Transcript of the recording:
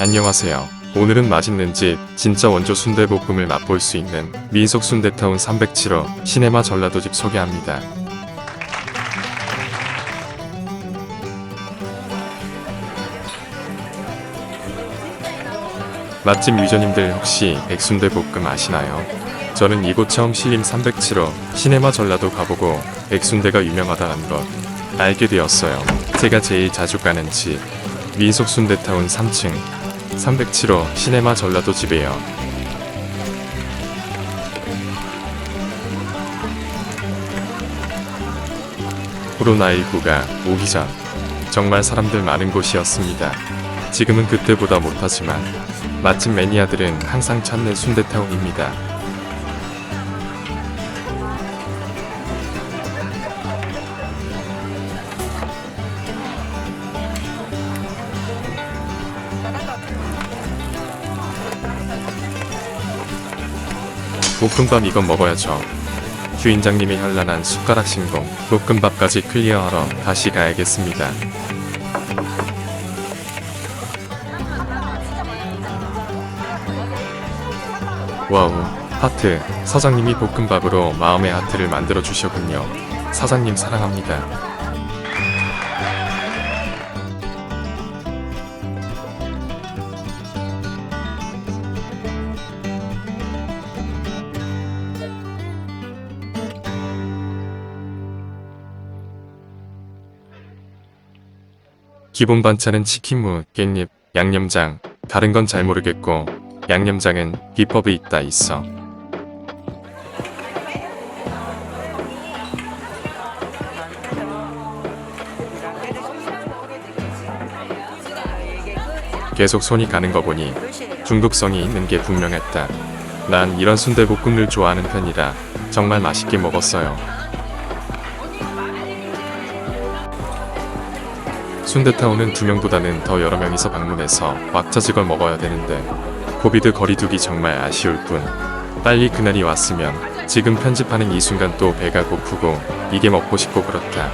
안녕하세요. 오늘은 맛있는 집 진짜 원조 순대볶음을 맛볼 수 있는 민속 순대타운 307호 시네마 전라도 집 소개합니다. 맛집 유저님들 혹시 백순대볶음 아시나요? 저는 이곳 처음 신림 307호 시네마 전라도 가보고 백순대가 유명하다는 것 알게 되었어요. 제가 제일 자주 가는 집 민속 순대타운 3층 307호 시네마 전라도 집이에요. 코로나19가 오기 전 정말 사람들 많은 곳이었습니다. 지금은 그때보다 못하지만 맛집 매니아들은 항상 찾는 순대타운입니다. 볶음밥 이건 먹어야죠. 주인장님이 현란한 숟가락 신공, 볶음밥까지 클리어하러 다시 가야겠습니다. 와우, 하트. 사장님이 볶음밥으로 마음의 하트를 만들어 주셨군요. 사장님 사랑합니다. 기본 반찬은 치킨무, 깻잎, 양념장. 다른 건 잘 모르겠고 양념장은 비법이 있다 있어. 계속 손이 가는 거 보니 중독성이 있는 게 분명했다. 난 이런 순대볶음을 좋아하는 편이라 정말 맛있게 먹었어요. 순대타운은 두 명보다는 더 여러 명이서 방문해서 왁자지걸 먹어야 되는데 고비드 거리두기 정말 아쉬울 뿐. 빨리 그날이 왔으면 지금 편집하는 이 순간 또 배가 고프고 이게 먹고 싶고 그렇다